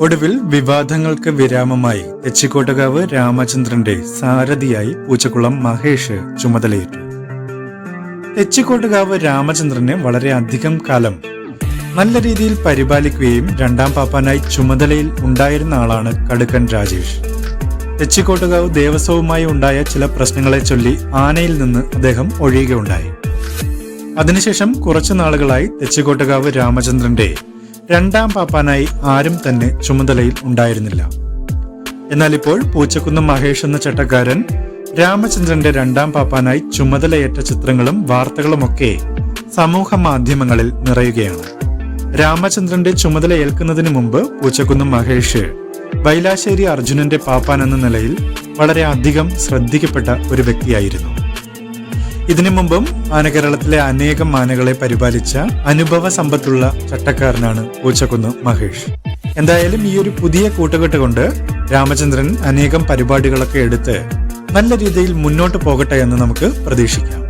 ഒടുവിൽ വിവാദങ്ങൾക്ക് വിരാമമായി തെച്ചിക്കോട്ടുകാവ് രാമചന്ദ്രന്റെ സാരഥിയായി പൂച്ചക്കുളം മഹേഷ് ചുമതലയേറ്റു. തെച്ചിക്കോട്ടുകാവ് രാമചന്ദ്രനെ വളരെ അധികം കാലം നല്ല രീതിയിൽ പരിപാലിക്കുകയും രണ്ടാം പാപ്പാനായി ചുമതലയിൽ ഉണ്ടായിരുന്ന ആളാണ് കടുക്കൻ രാജേഷ്. തെച്ചിക്കോട്ടുകാവ് ദേവസ്വവുമായി ഉണ്ടായ ചില പ്രശ്നങ്ങളെ ചൊല്ലി ആനയിൽ നിന്ന് അദ്ദേഹം ഒഴിയുകയുണ്ടായി അതിനുശേഷം കുറച്ചു നാളുകളായി തെച്ചിക്കോട്ടുകാവ് രാമചന്ദ്രന്റെ രണ്ടാം പാപ്പാനായി ആരും തന്നെ ചുമതലയിൽ ഉണ്ടായിരുന്നില്ല. എന്നാൽ ഇപ്പോൾ പൂച്ചക്കുന്ന് മഹേഷ് എന്ന ചട്ടക്കാരൻ രാമചന്ദ്രന്റെ രണ്ടാം പാപ്പാനായി ചുമതലയേറ്റ ചിത്രങ്ങളും വാർത്തകളുമൊക്കെ സമൂഹ മാധ്യമങ്ങളിൽ നിറയുകയാണ്. രാമചന്ദ്രന്റെ ചുമതല ഏൽക്കുന്നതിന് മുമ്പ് പൂച്ചക്കുന്ന് മഹേഷ് ബൈലാശ്ശേരി അർജുനന്റെ പാപ്പാൻ എന്ന നിലയിൽ വളരെ അധികം ശ്രദ്ധിക്കപ്പെട്ട ഒരു വ്യക്തിയായിരുന്നു. ഇതിനു മുമ്പും ആനകേരളത്തിലെ അനേകം ആനകളെ പരിപാലിച്ച അനുഭവ സമ്പത്തുള്ള ചട്ടക്കാരനാണ് പൂച്ചക്കുന്ന് മഹേഷ്. എന്തായാലും ഈ ഒരു പുതിയ കൂട്ടുകെട്ട് കൊണ്ട് രാമചന്ദ്രൻ അനേകം പരിപാടികളൊക്കെ എടുത്ത് നല്ല രീതിയിൽ മുന്നോട്ട് പോകട്ടെ എന്ന് നമുക്ക് പ്രതീക്ഷിക്കാം.